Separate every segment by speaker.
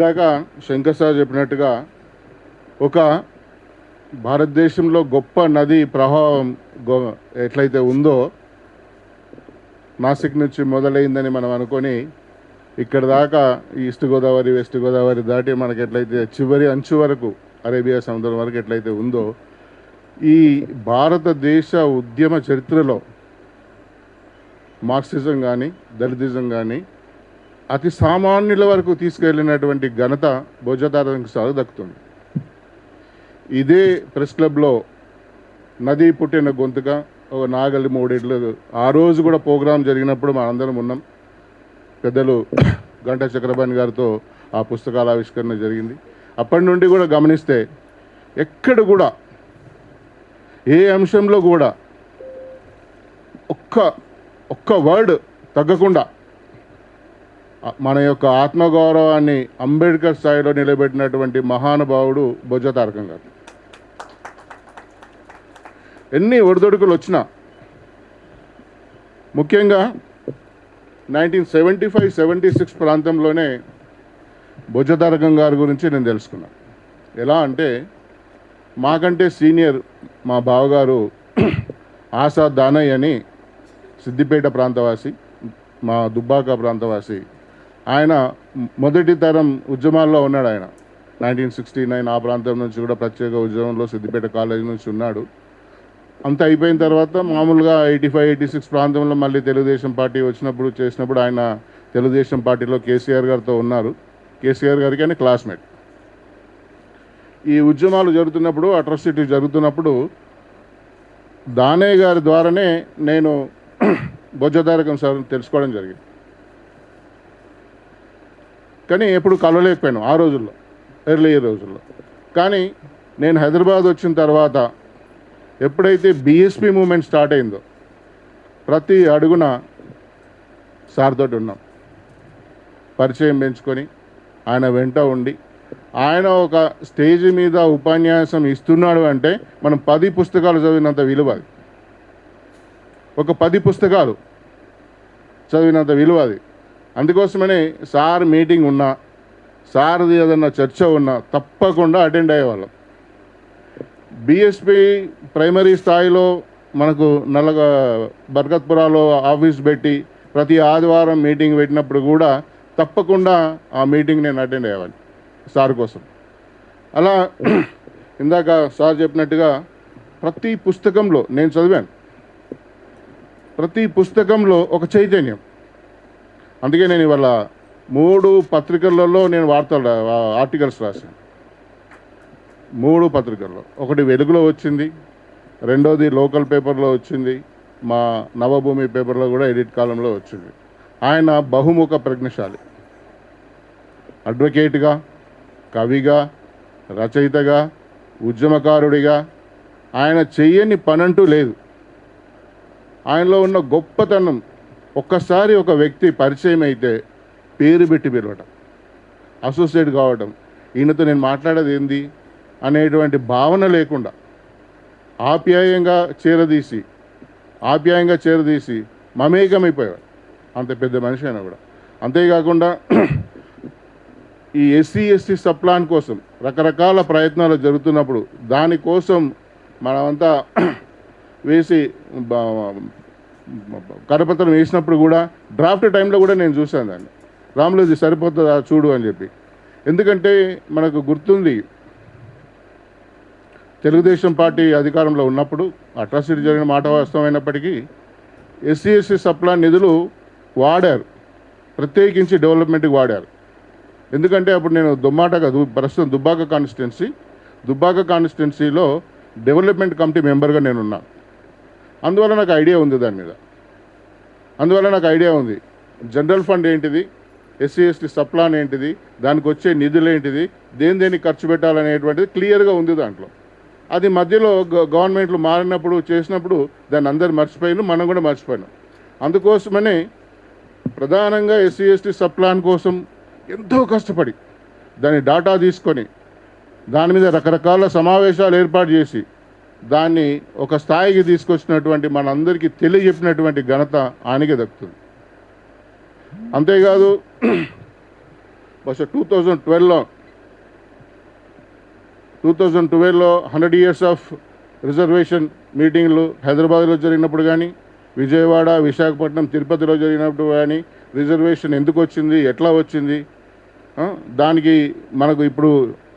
Speaker 1: ఇందాక శంకర్ సార్ చెప్పినట్టుగా ఒక భారతదేశంలో గొప్ప నది ప్రభావం గో- ఎట్లయితే ఉందో నాసిక్ నుంచి మొదలైందని మనం అనుకొని ఇక్కడ దాకా ఈస్ట్ గోదావరి వెస్ట్ గోదావరి దాటి మనకి ఎట్లయితే చివరి అంచు వరకు అరేబియా సముద్రం వరకు ఎట్లయితే ఉందో ఈ భారతదేశ ఉద్యమ చరిత్రలో మార్క్సిజం కానీ దళితిజం కానీ అతి సామాన్యుల వరకు తీసుకెళ్ళినటువంటి ఘనత భోజతారానికి సాగు దక్కుతుంది ఇదే ప్రెస్ క్లబ్లో నది పుట్టిన గొంతుగా ఒక నాగలి మూడేళ్ళు ఆ రోజు కూడా ప్రోగ్రాం జరిగినప్పుడు మా అందరం ఉన్నాం. పెద్దలు గంటా చక్రపాణి గారితో ఆ పుస్తకాల ఆవిష్కరణ జరిగింది. అప్పటి నుండి కూడా గమనిస్తే ఎక్కడ కూడా ఏ అంశంలో కూడా ఒక్క ఒక్క వర్డ్ తగ్గకుండా మన యొక్క ఆత్మగౌరవాన్ని అంబేద్కర్ స్థాయిలో నిలబెట్టినటువంటి మహానుభావుడు బొజ్జ తారకం గారు. ఎన్ని ఒడిదొడుకులు వచ్చినా ముఖ్యంగా nineteen seventy five seventy six ప్రాంతంలోనే బొజ్జ తారకం గారి గురించి నేను తెలుసుకున్నాను ఎలా అంటే మాకంటే సీనియర్ మా బావగారు ఆశా దానయ్య అని సిద్దిపేట ప్రాంతవాసి మా దుబ్బాక ప్రాంతవాసి ఆయన మొదటి తరం ఉద్యమాల్లో ఉన్నాడు ఆయన. నైన్టీన్ సిక్స్టీ నైన్ ఆ ప్రాంతం నుంచి కూడా ప్రత్యేక ఉద్యమంలో సిద్దిపేట కాలేజీ నుంచి ఉన్నాడు. అంత అయిపోయిన తర్వాత మామూలుగా ఎయిటీ ఫైవ్ ఎయిటీ సిక్స్ ప్రాంతంలో మళ్ళీ తెలుగుదేశం పార్టీ వచ్చినప్పుడు చేసినప్పుడు ఆయన తెలుగుదేశం పార్టీలో కేసీఆర్ గారితో ఉన్నారు. కేసీఆర్ గారికి ఆయన క్లాస్మేట్. ఈ ఉద్యమాలు జరుగుతున్నప్పుడు అట్రాసిటీ జరుగుతున్నప్పుడు దానయ్య గారి ద్వారానే నేను బొజ్జతారకం సార్ తెలుసుకోవడం జరిగింది. కానీ ఎప్పుడు కలవలేకపోయాను ఆ రోజుల్లో ఎర్లీ రోజుల్లో. కానీ నేను హైదరాబాద్ వచ్చిన తర్వాత ఎప్పుడైతే బీఎస్పీ మూమెంట్ స్టార్ట్ అయిందో ప్రతి అడుగున సార్ తోటి ఉన్నాం. పరిచయం పెంచుకొని ఆయన వెంట ఉండి ఆయన ఒక స్టేజ్ మీద ఉపన్యాసం ఇస్తున్నాడు అంటే మనం పది పుస్తకాలు చదివినంత విలువ అది. ఒక పది పుస్తకాలు చదివినంత విలువ అది. అందుకోసమనే సార్ మీటింగ్ ఉన్నా సార్ది ఏదన్నా చర్చ ఉన్నా తప్పకుండా అటెండ్ అయ్యేవాళ్ళం. బీఎస్పీ ప్రైమరీ స్థాయిలో మనకు నల్లగా బర్గత్పురాలో ఆఫీస్ పెట్టి ప్రతి ఆదివారం మీటింగ్ పెట్టినప్పుడు కూడా తప్పకుండా ఆ మీటింగ్ నేను అటెండ్ అయ్యేవాడిని సార్ కోసం. అలా ఇందాక సార్ చెప్పినట్టుగా ప్రతి పుస్తకంలో నేను చదివాను. ప్రతి పుస్తకంలో ఒక చైతన్యం. అందుకే నేను ఇవాళ మూడు పత్రికలలో నేను వార్తలు ఆర్టికల్స్ రాశాను. మూడు పత్రికల్లో. ఒకటి వెలుగులో వచ్చింది రెండోది లోకల్ పేపర్లో వచ్చింది మా నవభూమి పేపర్లో కూడా ఎడిట్ కాలంలో వచ్చింది. ఆయన బహుముఖ ప్రజ్ఞశాలి. అడ్వకేట్గా కవిగా రచయితగా ఉద్యమకారుడిగా ఆయన చెయ్యని పనంటూ లేదు. ఆయనలో ఉన్న గొప్పతనం ఒక్కసారి ఒక వ్యక్తి పరిచయం అయితే పేరు పెట్టి పిలవటం అసోసియేట్ కావటం ఈయనతో నేను మాట్లాడేది ఏంది అనేటువంటి భావన లేకుండా ఆప్యాయంగా చేరదీసి ఆప్యాయంగా చేరదీసి మమేకమైపోయాడు అంత పెద్ద మనిషి అయినా కూడా. అంతేకాకుండా ఈ ఎస్సీ ఎస్టీ సప్లాన్ కోసం రకరకాల ప్రయత్నాలు జరుగుతున్నప్పుడు దానికోసం మనమంతా వేసి కరపత్రం వేసినప్పుడు కూడా డ్రాఫ్ట్ టైంలో కూడా నేను చూశాను దాన్ని. రాములు ఇది సరిపోతుందా చూడు అని చెప్పి. ఎందుకంటే మనకు గుర్తుంది తెలుగుదేశం పార్టీ అధికారంలో ఉన్నప్పుడు అట్రాసిటీ జరిగిన మాట వాస్తవమైనప్పటికీ ఎస్సీ ఎస్సీ సప్లా నిధులు వాడారు. ప్రత్యేకించి డెవలప్మెంట్కి వాడారు. ఎందుకంటే అప్పుడు నేను దుమ్మాటగా దు- ప్రస్తుతం దుబ్బాక కాన్స్టిట్యున్సీ దుబ్బాక కాన్స్టిట్యున్సీలో డెవలప్మెంట్ కమిటీ మెంబర్గా నేనున్నాను అందువల్ల నాకు ఐడియా ఉంది దాని మీద. అందువల్ల నాకు ఐడియా ఉంది. జనరల్ ఫండ్ ఏంటిది? ఎస్సీ ఎస్టీ సప్లాన్ ఏంటిది? దానికి వచ్చే నిధులు ఏంటిది? దేని దేనికి ఖర్చు పెట్టాలనేటువంటిది క్లియర్గా ఉంది దాంట్లో. అది మధ్యలో గ- గవర్నమెంట్లు మారినప్పుడు చేసినప్పుడు దాన్ని అందరు మర్చిపోయిన మనం కూడా మర్చిపోయినాం. అందుకోసమనే ప్రధానంగా ఎస్సీ ఎస్టీ సప్లాన్ కోసం ఎంతో కష్టపడి దాని డాటా తీసుకొని దాని మీద రకరకాల సమావేశాలు ఏర్పాటు చేసి దాన్ని ఒక స్థాయికి తీసుకొచ్చినటువంటి మనందరికీ తెలియజెప్పినటువంటి ఘనత ఆయనకే దక్కుతుంది. అంతేకాదు బహుశా టూ థౌజండ్ ట్వెల్వ్లో టూ థౌజండ్ ట్వెల్వ్లో హండ్రెడ్ ఇయర్స్ ఆఫ్ రిజర్వేషన్ మీటింగ్లు హైదరాబాద్లో జరిగినప్పుడు కానీ విజయవాడ విశాఖపట్నం తిరుపతిలో జరిగినప్పుడు కానీ రిజర్వేషన్ ఎందుకు వచ్చింది ఎట్లా వచ్చింది దానికి మనకు ఇప్పుడు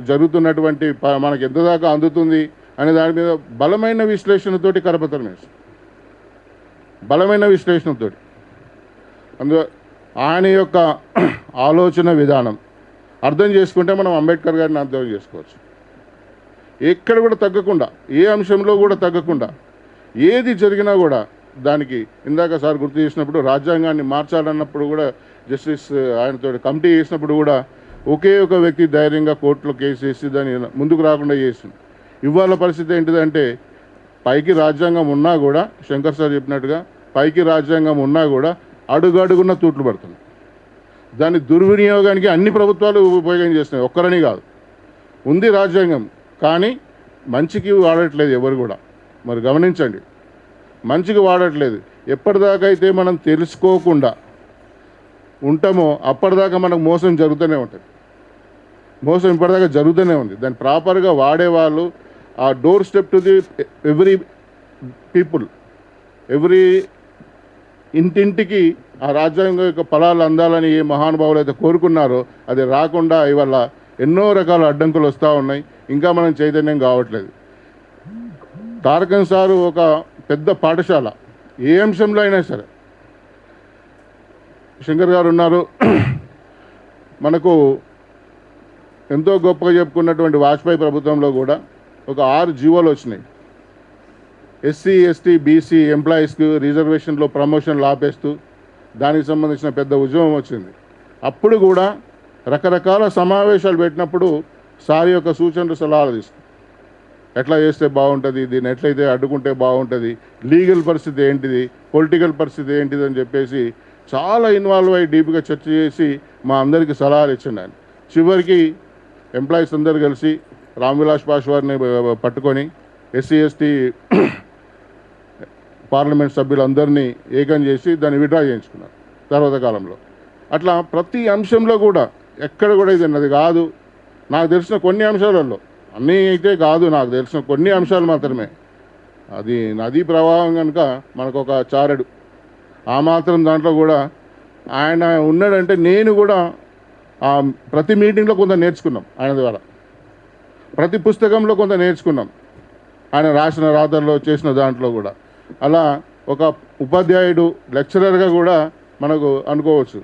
Speaker 1: జరుగుతున్నటువంటి ప- మనకు ఎంత దాకా అందుతుంది అనే దాని మీద బలమైన విశ్లేషణతోటి కరపత్రం వేసి బలమైన విశ్లేషణతోటి. అందు ఆయన యొక్క ఆలోచన విధానం అర్థం చేసుకుంటే మనం అంబేద్కర్ గారిని అర్థం చేసుకోవచ్చు. ఎక్కడ కూడా తగ్గకుండా ఏ అంశంలో కూడా తగ్గకుండా ఏది జరిగినా కూడా దానికి ఇందాక సార్ గుర్తు చేసినప్పుడు రాజ్యాంగాన్ని మార్చాలన్నప్పుడు కూడా జస్టిస్ ఆయనతో కమిటీ చేసినప్పుడు కూడా ఒకే ఒక వ్యక్తి ధైర్యంగా కోర్టులో కేసు వేసి దాన్ని ముందుకు రాకుండా చేసింది ఇవాళ పరిస్థితి ఏంటిదంటే పైకి రాజ్యాంగం ఉన్నా కూడా శంకర్ సార్ చెప్పినట్టుగా పైకి రాజ్యాంగం ఉన్నా కూడా అడుగడుగున్న తూట్లు పడుతుంది దాని దుర్వినియోగానికి అన్ని ప్రభుత్వాలు ఉపయోగం చేస్తున్నాయి. ఒక్కరని కాదు. ఉంది రాజ్యాంగం కానీ మంచికి వాడట్లేదు ఎవరు కూడా. మరి గమనించండి. మంచికి వాడట్లేదు. ఎప్పటిదాకా అయితే మనం తెలుసుకోకుండా ఉంటామో అప్పటిదాకా మనకు మోసం జరుగుతూనే ఉంటుంది. మోసం ఇప్పటిదాకా జరుగుతూనే ఉంది. దాన్ని ప్రాపర్గా వాడేవాళ్ళు ఆ door step to the every people every ఇంటింటికి ఆ రాజ్యాంగం యొక్క ఫలాలు అందాలని ఏ మహానుభావులు అయితే కోరుకున్నారో అది రాకుండా ఇవాళ ఎన్నో రకాల అడ్డంకులు వస్తూ ఉన్నాయి. ఇంకా మనం చైతన్యం కావట్లేదు. తారకన్ సారు ఒక పెద్ద పాఠశాల ఏ అంశంలో అయినా సరే. శంకర్ గారు ఉన్నారు. మనకు ఎంతో గొప్పగా చెప్పుకున్నటువంటి వాజ్పేయి ప్రభుత్వంలో కూడా ఒక ఆరు జీవోలు వచ్చినాయి. ఎస్సీ ఎస్టీ బీసీ ఎంప్లాయీస్కి రిజర్వేషన్లో ప్రమోషన్లు ఆపేస్తూ దానికి సంబంధించిన పెద్ద ఉద్యమం వచ్చింది. అప్పుడు కూడా రకరకాల సమావేశాలు పెట్టినప్పుడు సార్ యొక్క సూచనలు సలహాలు తీసుకు ఎట్లా చేస్తే బాగుంటుంది దీన్ని ఎట్లయితే అడ్డుకుంటే బాగుంటుంది లీగల్ పరిస్థితి ఏంటిది పొలిటికల్ పరిస్థితి ఏంటిది అని చెప్పేసి చాలా ఇన్వాల్వ్ అయ్యి డీప్గా చర్చ చేసి మా అందరికీ సలహాలు ఇచ్చిండు ఆయన చివరికి ఎంప్లాయీస్ అందరు కలిసి రామ్ విలాస్ పాశ్వార్ని పట్టుకొని ఎస్సీ ఎస్టీ పార్లమెంట్ సభ్యులందరినీ ఏకం చేసి దాన్ని విడ్రా చేయించుకున్నారు తర్వాత కాలంలో. అట్లా ప్రతి అంశంలో కూడా ఎక్కడ కూడా ఇది కాదు. నాకు తెలిసిన కొన్ని అంశాలలో అన్నీ అయితే కాదు నాకు తెలిసిన కొన్ని అంశాలు మాత్రమే. అది నదీ ప్రవాహం కనుక మనకు ఒక చారడు. ఆ మాత్రం దాంట్లో కూడా ఆయన ఉన్నాడంటే నేను కూడా ప్రతి మీటింగ్లో కొంత నేర్చుకున్నాం ఆయన ద్వారా. ప్రతి పుస్తకంలో కొంత నేర్చుకున్నాం. ఆయన రాసిన రాతల్లో చేసిన దాంట్లో కూడా. అలా ఒక ఉపాధ్యాయుడు లెక్చరర్గా కూడా మనకు అనుకోవచ్చు.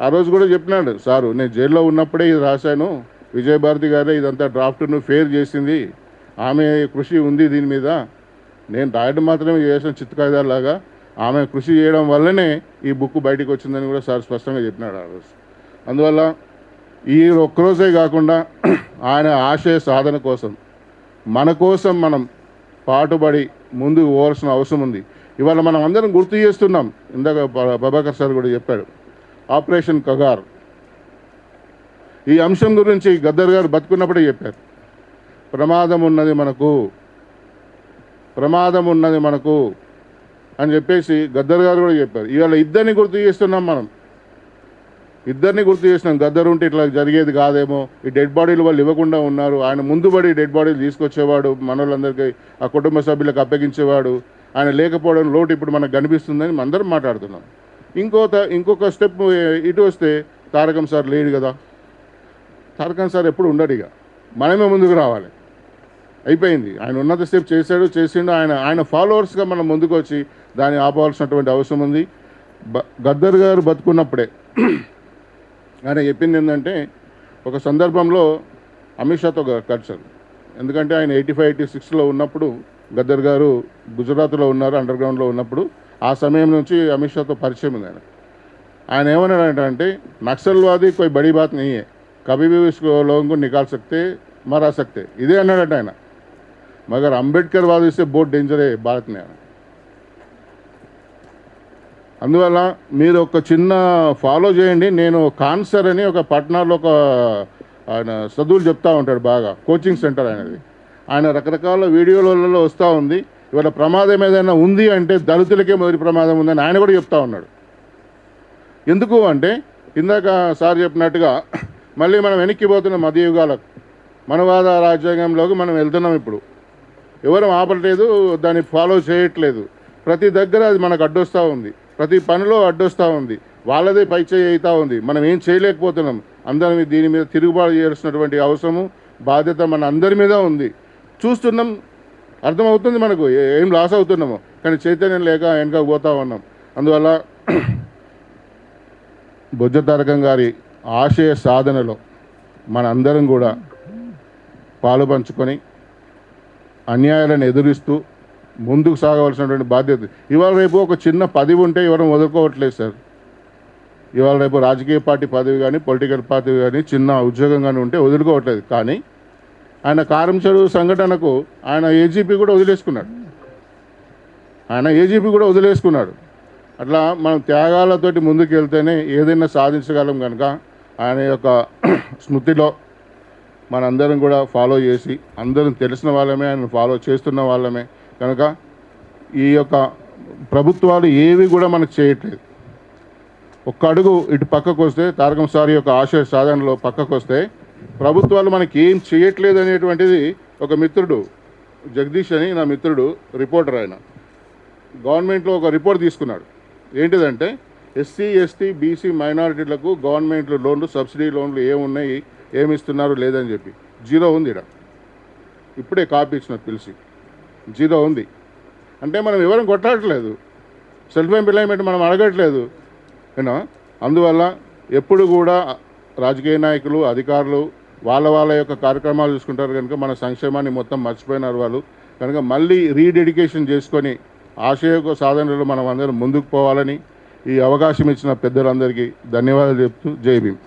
Speaker 1: ఆ రోజు కూడా చెప్పినాడు సారు నేను జైల్లో ఉన్నప్పుడే ఇది రాశాను. విజయభారతి గారే ఇదంతా డ్రాఫ్ట్ను ఫేర్ చేసింది. ఆమె కృషి ఉంది దీని మీద. నేను రాయడం మాత్రమే చేసిన చిత్తకాయిదాలాగా ఆమె కృషి చేయడం వల్లనే ఈ బుక్ బయటకు వచ్చిందని కూడా సార్ స్పష్టంగా చెప్పినాడు ఆ రోజు. అందువల్ల ఈ ఒక్కరోజే కాకుండా ఆయన ఆశయ సాధన కోసం మన కోసం మనం పాటుపడి ముందుకు పోవాల్సిన అవసరం ఉంది. ఇవాళ మనం అందరం గుర్తు చేస్తున్నాం ఇందాక బ- ప్రభాకర్ సార్ కూడా చెప్పాడు ఆపరేషన్ కగార్. ఈ అంశం గురించి గద్దర్ గారు బతుకున్నప్పుడే చెప్పారు. ప్రమాదం ఉన్నది మనకు ప్రమాదం ఉన్నది మనకు అని చెప్పేసి గద్దర్ గారు కూడా చెప్పారు. ఇవాళ ఇద్దరిని గుర్తు చేస్తున్నాం మనం. ఇద్దరిని గుర్తు చేసినాం. గద్దరు ఉంటే ఇట్లా జరిగేది కాదేమో. ఈ డెడ్ బాడీలు వాళ్ళు ఇవ్వకుండా ఉన్నారు. ఆయన ముందుబడి డెడ్ బాడీలు తీసుకొచ్చేవాడు మనోళ్ళందరికీ ఆ కుటుంబ సభ్యులకు అప్పగించేవాడు. ఆయన లేకపోవడం లోటు ఇప్పుడు మనకు కనిపిస్తుందని మనం అందరం మాట్లాడుతున్నాం. ఇంకో ఇంకొక స్టెప్ ఇటు వస్తే తారకం సార్ లేడు కదా. తారకం సార్ ఎప్పుడు ఉండడు ఇక. మనమే ముందుకు రావాలి. అయిపోయింది. ఆయన ఉన్నత స్టెప్ చేశాడు చేసిండు. ఆయన ఆయన ఫాలోవర్స్గా మనం ముందుకు వచ్చి దాన్ని ఆపవలసినటువంటి అవసరం ఉంది. బ గద్దర్ గారు బతుకున్నప్పుడే ఆయన చెప్పింది ఏంటంటే ఒక సందర్భంలో అమిత్ షాతో కలిసారు ఎందుకంటే ఆయన ఎయిటీ ఫైవ్ ఎయిటీ సిక్స్లో ఉన్నప్పుడు గద్దర్ గారు గుజరాత్లో ఉన్నారు అండర్ గ్రౌండ్లో ఉన్నప్పుడు. ఆ సమయం నుంచి అమిత్ షాతో పరిచయం ఉంది ఆయన ఆయన ఏమన్నాడంటే నక్సల్వాది కొయ్ బడి బాత్ నెయ్యే కబీబీ లోంగు నికాల్ సక్తే మరా సక్తే. ఇదే అన్నాడంటే ఆయన. మగర్ అంబేద్కర్ వాదిస్తే బోట్ డేంజరే భారత్ని ఆయన. అందువల్ల మీరు ఒక చిన్న ఫాలో చేయండి. నేను కాన్సర్ అని ఒక పట్నాలో ఒక ఆయన చదువులు చెప్తూ ఉంటాడు బాగా. కోచింగ్ సెంటర్ ఆయనది. ఆయన రకరకాల వీడియోలలో వస్తూ ఉంది. ఇవాళ ప్రమాదం ఏదైనా ఉంది అంటే దళితులకే మొదటి ప్రమాదం ఉందని ఆయన కూడా చెప్తా ఉన్నాడు. ఎందుకు అంటే ఇందాక సార్ చెప్పినట్టుగా మళ్ళీ మనం వెనక్కి పోతున్నాం మధ్యయుగాలకు మనవాద రాజ్యాంగంలోకి మనం వెళ్తున్నాం ఇప్పుడు. ఎవరు ఆపట్లేదు దాన్ని ఫాలో చేయట్లేదు. ప్రతి దగ్గర అది మనకు అడ్డొస్తూ ఉంది. ప్రతి పనిలో అడ్డొస్తూ ఉంది. వాళ్ళదే పై చేయి అవుతూ ఉంది. మనం ఏం చేయలేకపోతున్నాం. అందరం దీని మీద తిరుగుబాటు చేయాల్సినటువంటి అవసరము బాధ్యత మన అందరి మీద ఉంది. చూస్తున్నాం అర్థమవుతుంది మనకు. ఏం లాస్ అవుతున్నామో. కానీ చైతన్యం లేక వెనక పోతా ఉన్నాం. అందువల్ల బుజ్జ తారకం గారి ఆశయ సాధనలో మన అందరం కూడా పాలు పంచుకొని అన్యాయాలను ఎదురిస్తూ ముందుకు సాగవలసినటువంటి బాధ్యత. ఇవాళ రేపు ఒక చిన్న పదవి ఉంటే ఎవరు వదులుకోవట్లేదు సార్. ఇవాళ రేపు రాజకీయ పార్టీ పదవి కానీ పొలిటికల్ పార్టీ కానీ చిన్న ఉద్యోగం కానీ ఉంటే వదులుకోవట్లేదు. కానీ ఆయన కారం సంఘటనకు ఆయన ఏజీపీ కూడా వదిలేసుకున్నాడు. ఆయన ఏజీపీ కూడా వదిలేసుకున్నాడు. అట్లా మనం త్యాగాలతోటి ముందుకు వెళ్తేనే ఏదైనా సాధించగలం కనుక ఆయన యొక్క స్మృతిలో మనందరం కూడా ఫాలో చేసి అందరం తెలిసిన వాళ్ళమే ఆయన ఫాలో చేస్తున్న వాళ్ళమే. కనుక ఈ యొక్క ప్రభుత్వాలు ఏవి కూడా మనకు చేయట్లేదు. ఒక్క అడుగు ఇటు పక్కకు వస్తే తారకం సార్ యొక్క ఆశయ సాధనలో పక్కకు వస్తే ప్రభుత్వాలు మనకి ఏం చేయట్లేదు అనేటువంటిది ఒక మిత్రుడు జగదీష్ అని నా మిత్రుడు రిపోర్టర్ ఆయన. గవర్నమెంట్లో ఒక రిపోర్ట్ తీసుకున్నాడు. ఏంటిదంటే ఎస్సీ ఎస్టీ బీసీ మైనారిటీలకు గవర్నమెంట్ లోన్లు సబ్సిడీ లోన్లు ఏమున్నాయి ఏమిస్తున్నారు లేదని చెప్పి. జీరో ఉంది ఇక్కడ ఇప్పుడే కాపీ ఇచ్చిన పిలిచి జీరో ఉంది. అంటే మనం ఎవరం కొట్టట్లేదు సెల్ఫ్ ఎంప్లాయ్మెంట్ మనం అడగట్లేదు. ఏనా అందువల్ల ఎప్పుడు కూడా రాజకీయ నాయకులు అధికారులు వాళ్ళ వాళ్ళ యొక్క కార్యక్రమాలు చూసుకుంటారు కనుక మన సంక్షేమాన్ని మొత్తం మర్చిపోయినారు వాళ్ళు. కనుక మళ్ళీ రీడెడికేషన్ చేసుకొని ఆశయ సాధనలో మనం అందరం ముందుకు పోవాలని ఈ అవకాశం ఇచ్చిన పెద్దలందరికీ ధన్యవాదాలు చెప్తూ జై భీమ్.